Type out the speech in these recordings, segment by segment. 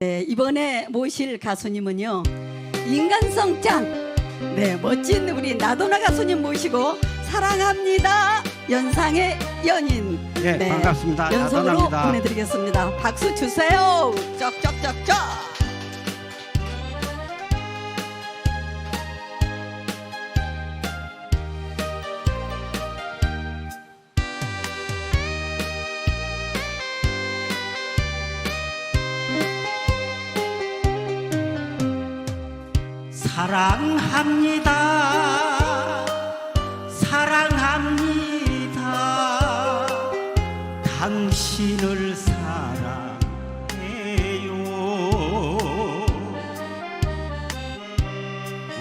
네, 이번에 모실 가수님은요 인간성 짱 네, 멋진 우리 나도나 가수님 모시고 사랑합니다. 연상의 연인. 예, 반갑습니다. 연속으로 나도나입니다. 보내드리겠습니다. 박수 주세요. 쩍쩍쩍쩍 사랑합니다. 사랑합니다. 당신을 사랑해요.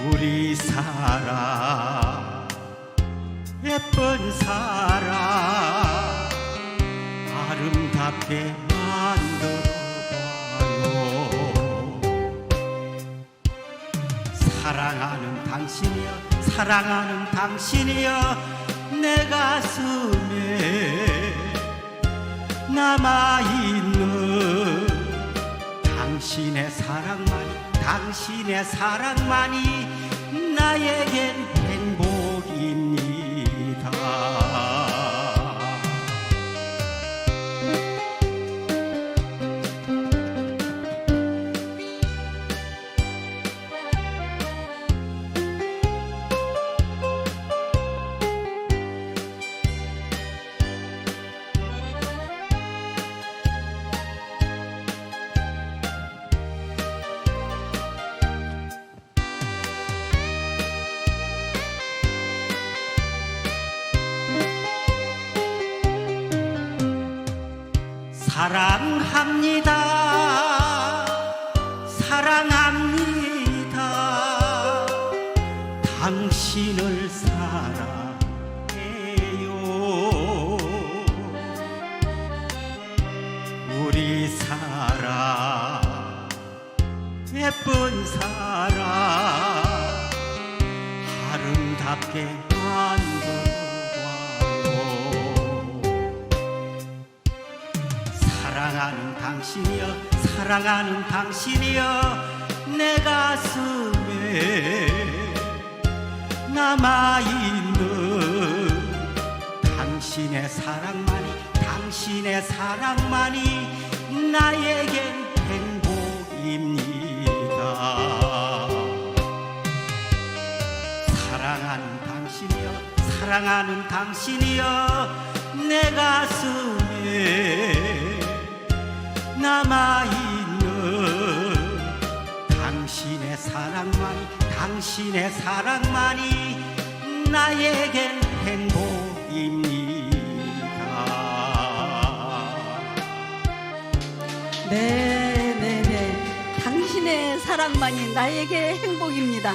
우리 사랑 예쁜 사랑 아름답게 만들어 사랑하는 당신이여 사랑하는 당신이여 내 가슴에 남아있는 당신의 사랑만이 당신의 사랑만이 나에겐 행복 사랑합니다. 사랑합니다. 당신을 사랑해요. 우리 사랑 예쁜 사랑 아름답게 당신이여 사랑하는 당신이여 내 가슴에 남아있는 당신의 사랑만이 당신의 사랑만이 나에겐 행복입니다. 사랑하는 당신이여 사랑하는 당신이여 내 사랑만이 당신의 사랑만이 나에겐 행복입니다. 네네네. 당신의 사랑만이 나에게 행복입니다